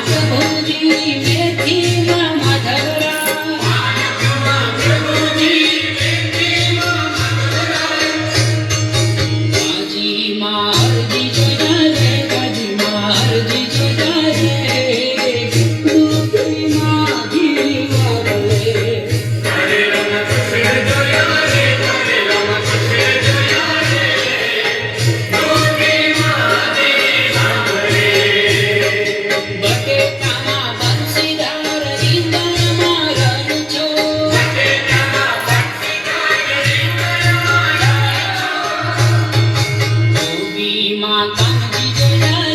નાચ ભૂરી મેથી 当你的人